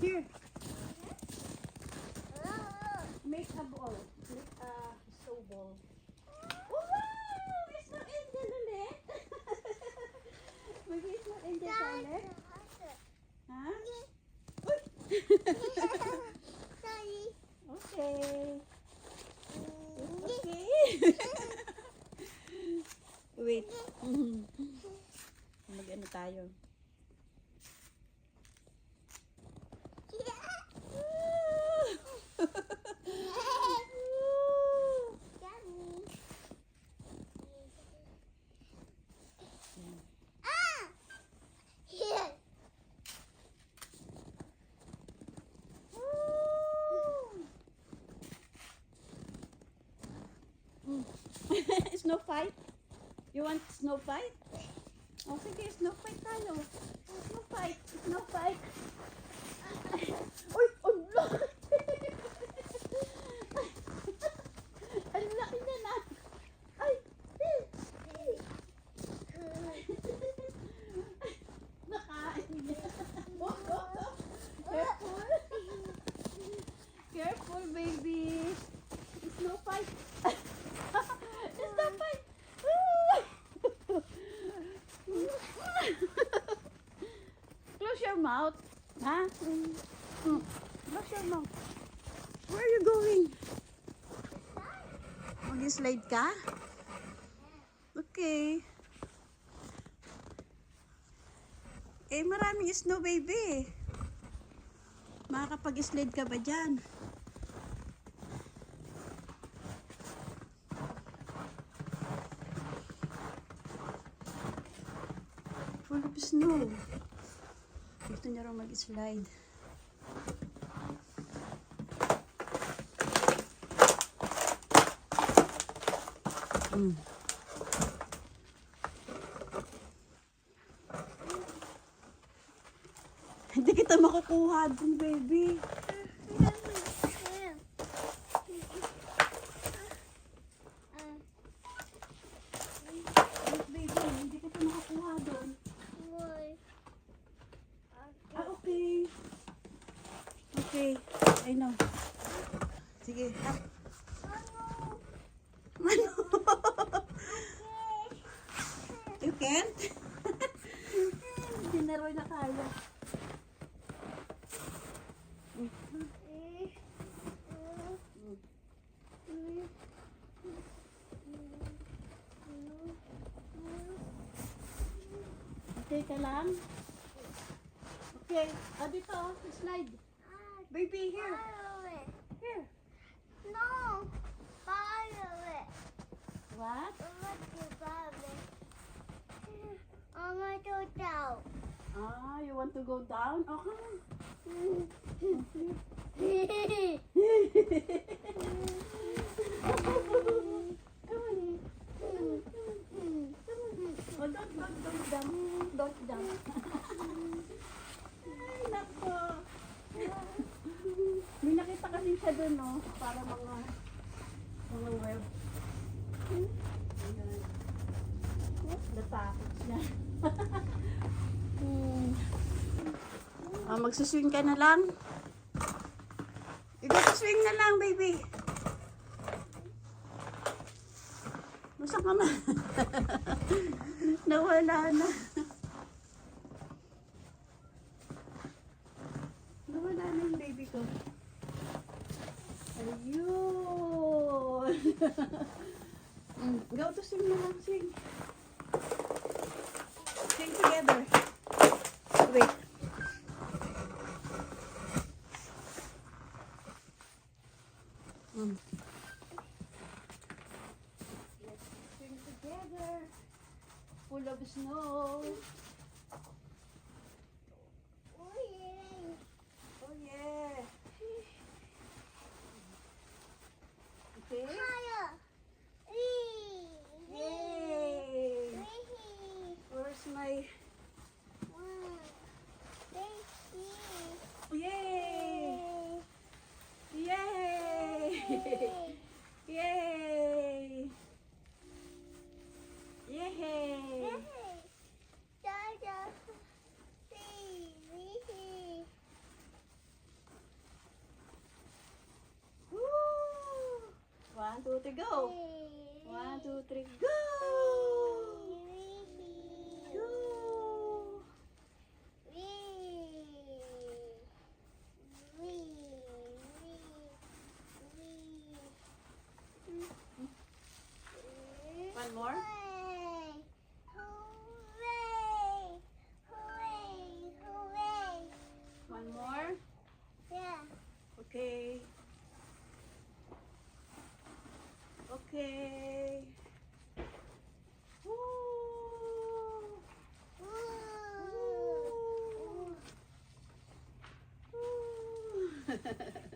Here. Make a ball. Make a snowball. Oh, wow! It's not Angel ulit. Maybe it's not Angel ulit. Ha? Uy! okay. Okay. Wait. Mag-ano tayo? snow fight? You want snow fight? O sige, snow fight tayo. Snow fight, snow fight. Uy, laki! ang laki na na. Ay! Nakain niya. Careful. Careful, baby. Snow fight. Snow fight. Close your mouth. Ha? Mm. Close your mouth. Where are you going? Mag-slide ka? Okay. Eh, maraming snow, baby. Makakapag-slide ka ba dyan? Full of snow. Gusto niya raw mag-slide. Mm. Hindi kita makukuha dun, baby. Baby, hindi kita makukuha dun. Ah, okay. Okay. I know. Sige, up. Ano? you can't? Hindi na rin na kaya. Okay ka lang? Okay. Ah, dito. oh, Slide. Baby, here. Here. No, violet. What? I want to violet. I want to down. Ah, you want to go down? Okay. Come on. Oh, don't, don't, don't jump. Don't jump. Ay, nako. Kasi siya dun, no? Para mga, mga web. Ayan. Oh, natakot siya. hmm. Ah, magsuswing ka na lang. Ikaw swing na lang, baby. Masa ka na? Nawala na. Nawala na yung baby ko. Mm, go to sing na lang, sing. Sing together. Wait. Mm. Let's sing together. Full of snow. Yay! Yay! One, two, three, go! One, two, three, go! Okay. Okay. Woo. Ooh. Woo.